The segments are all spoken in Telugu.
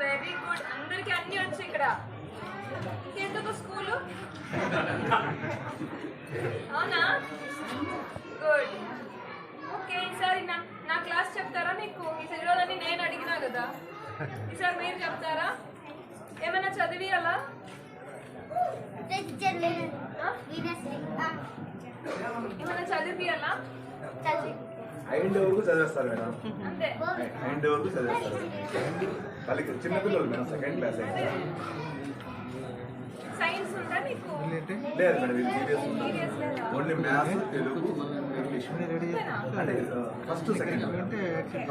వెరీ గుడ్ అందరికి అన్ని వచ్చు ఇక్కడ. ఎందుకు స్కూలు? అవునా? గుడ్ ఓకే ఈసారి నా నా క్లాస్ చెప్తారా మీకు ఈసారి రోజని నేను అడిగినా కదా. ఈసారి మీరు చెప్తారా? ఏమైనా చదివియాలా? ఏమైనా చదివియాలా? ఐదు వరకు చదివేస్తారు మేడం. ఐదు వరకు చదివేస్తారు. వాళ్ళకి చిన్నపిల్లలు మేడం సెకండ్ క్లాస్ అయితే. సైన్స్ ఉందా మీకు లేదు మేడం ఇది serious only maths Telugu. English? అంటే ఫస్ట్ సెకండ్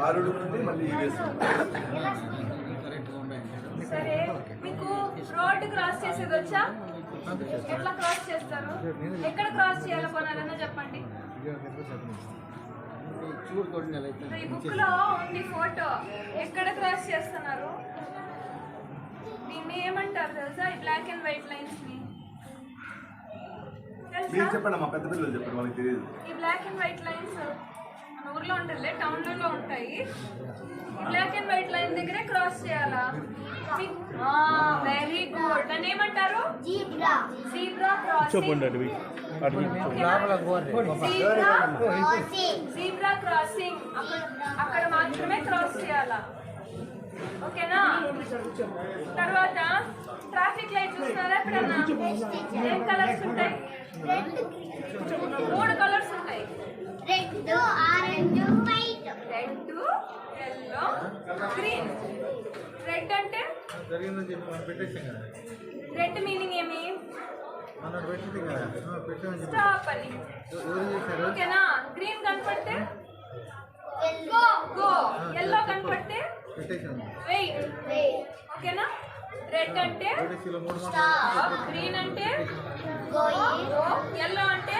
కారుడు నుండి మళ్ళీ ఈవీఎస్ సరే మీకు రోడ్ క్రాస్ చేసేది వచ్చా? ఎట్లా క్రాస్ చేస్తారు? ఎక్కడ క్రాస్ చేయాలో కొనాలన్నా చెప్పండి. ఈ బుక్లో ఉంది ఫోటో. ఎక్కడ క్రాస్ చేస్తున్నారు? దీన్ని ఏమంటారు తెలుసా? ఈ బ్లాక్ అండ్ వైట్ లైన్స్ని. మీరు తెలుసా చెప్పండి మా పెద్ద పిల్లలు చెప్పండి వాళ్ళకి తెలియదు. ఈ బ్లాక్ అండ్ వైట్ లైన్స్ మన ఊర్లో ఉంటుంది టౌన్లలో ఉంటాయి. ఈ బ్లాక్ అండ్ వైట్ లైన్ దగ్గరే క్రాస్ చేయాలా? వెరీ గుడ్ దాన్ని ఏమంటారు? Zebra. Crossing. Zebra zebra crossing. అక్కడ మాత్రమే క్రాస్ చేయాలా? ఓకేనా? తర్వాత ట్రాఫిక్ లైట్ చూస్తున్నారా ఎప్పుడన్నా ఏం కలర్స్ ఉంటాయి? మూడు కలర్స్ ఉంటాయి. Red orange white. Red yellow green. Red అంటే జరిగిందని చెప్పి మనం పెట్టేసాం కదా. రెడ్ మీనింగ్ ఏమి? మనం పెట్టింది కదా. పెట్టామని స్టాప్ అని. ఎవరు చేశారు? ఓకేనా? గ్రీన్ కనపడితే? గో గో ఎల్లో కనపడితే? పెట్టేసాం. వెయిట్ ఓకేనా? రెడ్ అంటే? స్టాప్ గ్రీన్ అంటే? గో ఎల్లో అంటే?